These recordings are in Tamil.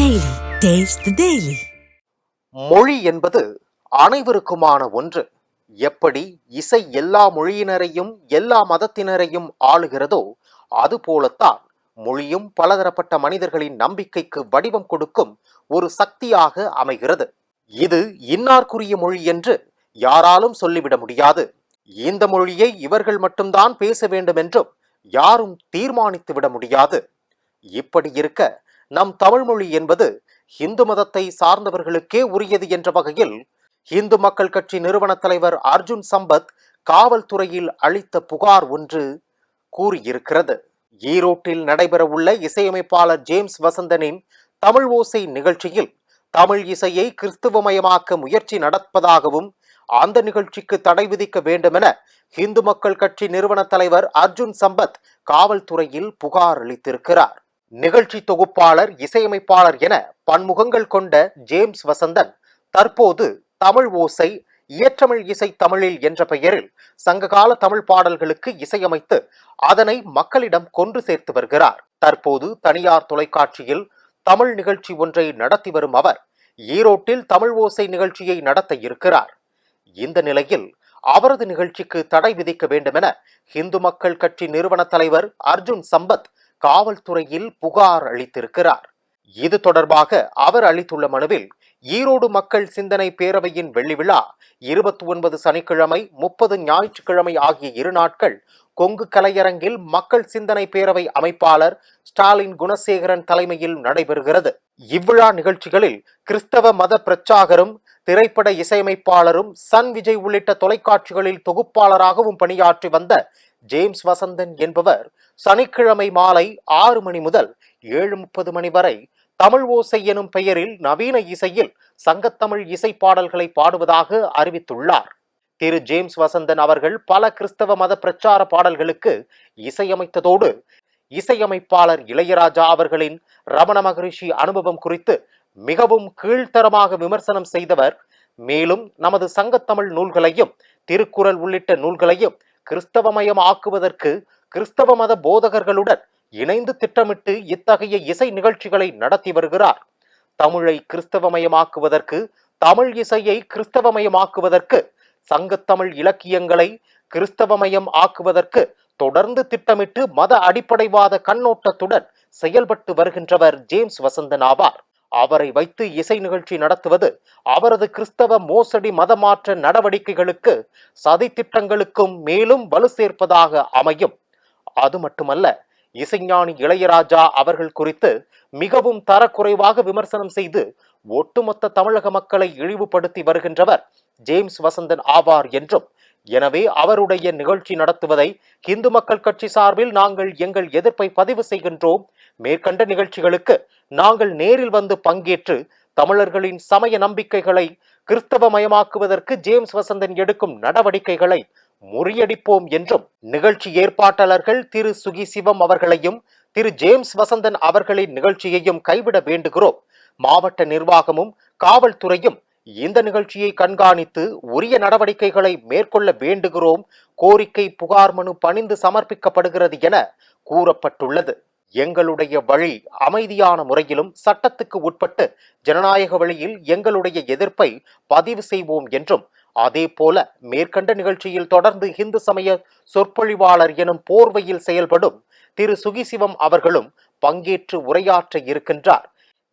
டெய்லி டேஸ்ட் டெய்லி மொழி என்பது அனைவருக்குமான ஒன்று. எப்படி இசை எல்லா மொழியினரையும் எல்லா மதத்தினரையும் ஆளுகிறதோ அதுபோலத்தான் மொழியும் பலதரப்பட்ட மனிதர்களின் நம்பிக்கைக்கு வடிவம் கொடுக்கும் ஒரு சக்தியாக அமைகிறது. இது இன்னார்க்குரிய மொழி என்று யாராலும் சொல்லிவிட முடியாது. இந்த மொழியை இவர்கள் மட்டும்தான் பேச வேண்டும் என்றும் யாரும் தீர்மானித்து விட முடியாது. இப்படி இருக்க நம் தமிழ்மொழி என்பது இந்து மதத்தை சார்ந்தவர்களுக்கே உரியது என்ற வகையில் இந்து மக்கள் கட்சி நிறுவன தலைவர் அர்ஜுன் சம்பத் காவல்துறையில் அளித்த புகார் ஒன்று கூறியிருக்கிறது. ஈரோட்டில் நடைபெறவுள்ள இசையமைப்பாளர் ஜேம்ஸ் வசந்தனின் தமிழ் ஓசை நிகழ்ச்சியில் தமிழ் இசையை கிறிஸ்துவமயமாக்க முயற்சி நடப்பதாகவும் அந்த நிகழ்ச்சிக்கு தடை விதிக்க வேண்டுமென இந்து மக்கள் கட்சி நிறுவன தலைவர் அர்ஜுன் சம்பத் காவல்துறையில் புகார் அளித்திருக்கிறார். நிகழ்ச்சி தொகுப்பாளர் இசையமைப்பாளர் என பன்முகங்கள் கொண்ட ஜேம்ஸ் வசந்தன் தற்போது தமிழ் ஓசை இயற்றமிழ் இசை தமிழில் என்ற பெயரில் சங்ககால தமிழ் பாடல்களுக்கு இசையமைத்து அதனை மக்களிடம் கொன்று சேர்த்து வருகிறார். தற்போது தனியார் தொலைக்காட்சியில் தமிழ் நிகழ்ச்சி ஒன்றை நடத்தி வரும் அவர் ஈரோட்டில் தமிழ் ஓசை நிகழ்ச்சியை நடத்த இருக்கிறார். இந்த நிலையில் அவரது நிகழ்ச்சிக்கு தடை விதிக்க வேண்டுமென இந்து மக்கள் கட்சி நிறுவன தலைவர் அர்ஜுன் சம்பத் காவல்துறையில் புகார் அளித்திருக்கிறார். இது தொடர்பாக அவர் அளித்துள்ள மனுவில் ஈரோடு மக்கள் சிந்தனை பேரவையின் வெள்ளி விழா இருபத்தி ஒன்பது சனிக்கிழமை முப்பது ஞாயிற்றுக்கிழமை ஆகிய இரு நாட்கள் கொங்கு கலையரங்கில் மக்கள் சிந்தனை பேரவை அமைப்பாளர் ஸ்டாலின் குணசேகரன் தலைமையில் நடைபெறுகிறது. இவ்விழா நிகழ்ச்சிகளில் கிறிஸ்தவ மத பிரச்சாகரும் திரைப்பட இசையமைப்பாளரும் சன் விஜய் உள்ளிட்ட தொலைக்காட்சிகளில் தொகுப்பாளராகவும் பணியாற்றி வந்த ஜேம்ஸ் வசந்தன் என்பவர் சனிக்கிழமை மாலை ஆறு மணி முதல் ஏழு முப்பது மணி வரை தமிழ் ஓசை எனும் பெயரில் நவீன இசையில் சங்கத்தமிழ் இசை பாடல்களை பாடுவதாக அறிவித்துள்ளார். திரு. ஜேம்ஸ் வசந்தன் அவர்கள் பல கிறிஸ்தவ மத பிரச்சார பாடல்களுக்கு இசையமைத்ததோடு இசையமைப்பாளர் இளையராஜா அவர்களின் ரமண மகரிஷி அனுபவம் குறித்து மிகவும் கீழ்த்தரமாக விமர்சனம் செய்தவர். மேலும் நமது சங்கத்தமிழ் நூல்களையும் திருக்குறள் உள்ளிட்ட நூல்களையும் கிறிஸ்தவமயம் ஆக்குவதற்கு கிறிஸ்தவ மத போதகர்களுடன் இணைந்து திட்டமிட்டு இத்தகைய இசை நிகழ்ச்சிகளை நடத்தி வருகிறார். தமிழை கிறிஸ்தவமயமாக்குவதற்கு தமிழ் இசையை கிறிஸ்தவமயமாக்குவதற்கு சங்கத்தமிழ் இலக்கியங்களை கிறிஸ்தவமயம் ஆக்குவதற்கு தொடர்ந்து திட்டமிட்டு மத அடிப்படைவாத கண்ணோட்டத்துடன் செயல்பட்டு வருகின்றவர் ஜேம்ஸ் வசந்தன் ஆவார். அவரை வைத்து இசை நிகழ்ச்சி நடத்துவது அவரது கிறிஸ்தவ மோசடி மதமாற்ற நடவடிக்கைகளுக்கு சதி திட்டங்களுக்கும் மேலும் வலு சேர்ப்பதாக அமையும். அது மட்டுமல்ல இசைஞானி இளையராஜா அவர்கள் குறித்து மிகவும் தரக்குறைவாக விமர்சனம் செய்து ஒட்டுமொத்த தமிழக மக்களை இழிவுபடுத்தி வருகின்றவர் ஜேம்ஸ் வசந்தன் ஆவார் என்றும். எனவே அவருடைய நிகழ்ச்சி நடத்துவதை இந்து மக்கள் கட்சி சார்பில் நாங்கள் எங்கள் எதிர்ப்பை பதிவு செய்கின்றோம். மேற்கண்ட நிகழ்ச்சிகளுக்கு நாங்கள் நேரில் வந்து பங்கேற்று தமிழர்களின் சமய நம்பிக்கைகளை கிறிஸ்தவமயமாக்குவதற்கு ஜேம்ஸ் வசந்தன் எடுக்கும் நடவடிக்கைகளை முறியடிப்போம் என்றும் நிகழ்ச்சி ஏற்பாட்டாளர்கள் திரு சுகி சிவம் அவர்களையும் திரு ஜேம்ஸ் வசந்தன் அவர்களின் நிகழ்ச்சியையும் கைவிட வேண்டுகிறோம். மாவட்ட நிர்வாகமும் காவல்துறையும் இந்த நிகழ்ச்சியை கண்காணித்து உரிய நடவடிக்கைகளை மேற்கொள்ள வேண்டுகிறோம். கோரிக்கை புகார் மனு பணிந்து சமர்ப்பிக்கப்படுகிறது என கூறப்பட்டுள்ளது. எங்களுடைய வழி அமைதியான முறையிலும் சட்டத்துக்கு உட்பட்டு ஜனநாயக வழியில் எங்களுடைய எதிர்ப்பை பதிவு செய்வோம் என்றும் அதே போல மேற்கண்ட நிகழ்ச்சியில் தொடர்ந்து இந்து சமய சொற்பொழிவாளர் எனும் போர்வையில் செயல்படும் திரு. சுகிசிவம் அவர்களும் பங்கேற்று உரையாற்ற இருக்கின்றார்.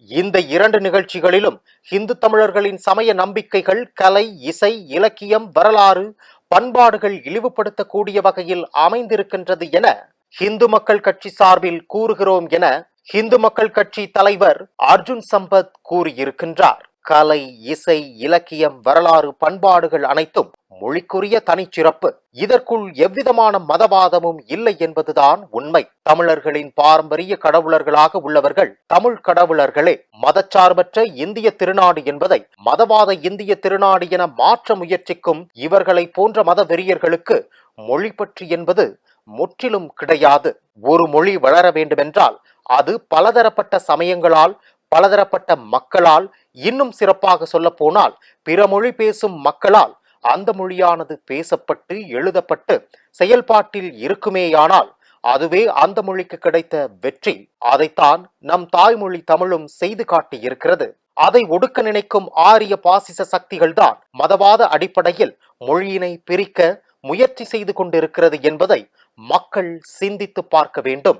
இந்த இரண்டு நிகழ்ச்சிகளிலும் இந்து தமிழர்களின் சமய நம்பிக்கைகள் கலை இசை இலக்கியம் வரலாறு பண்பாடுகள் இழிவுபடுத்தக்கூடிய வகையில் அமைந்திருக்கின்றது என இந்து மக்கள் கட்சி சார்பில் கூறுகிறோம் என இந்து மக்கள் கட்சி தலைவர் அர்ஜுன் சம்பத் கூறியிருக்கின்றார். கலை இசை இலக்கியம் வரலாறு பண்பாடுகள் அனைத்தும் மொழிக்குரிய தனிச்சிறப்பு இதற்குள் எவ்விதமான மதவாதமும் இல்லை என்பதுதான் உண்மை. தமிழர்களின் பாரம்பரிய கடவுளர்களாக உள்ளவர்கள் தமிழ் கடவுளர்களே. மதச்சார்பற்ற இந்திய திருநாடு என்பதை மதவாத இந்திய திருநாடு என மாற்ற முயற்சிக்கும் இவர்களை போன்ற மத வெறியர்களுக்கு மொழி பற்றி என்பது முற்றிலும் கிடையாது. ஒரு மொழி வளர வேண்டுமென்றால் அது பலதரப்பட்ட சமயங்களால் பலதரப்பட்ட மக்களால் இன்னும் சிறப்பாக சொல்ல போனால் பிற மொழி பேசும் மக்களால் அந்த மொழியானது பேசப்பட்டு எழுதப்பட்டு செயல்பாட்டில் இருக்குமேயானால் அதுவே அந்த மொழிக்கு கிடைத்த வெற்றி. அதைத்தான் நம் தாய்மொழி தமிழும் செய்து காட்டியிருக்கிறது. அதை ஒடுக்க நினைக்கும் ஆரிய பாசிச சக்திகள்தான் மதவாத அடிப்படையில் மொழியினை பிரிக்க முயற்சி செய்து கொண்டிருக்கிறது என்பதை மக்கள் சிந்தித்து பார்க்க வேண்டும்.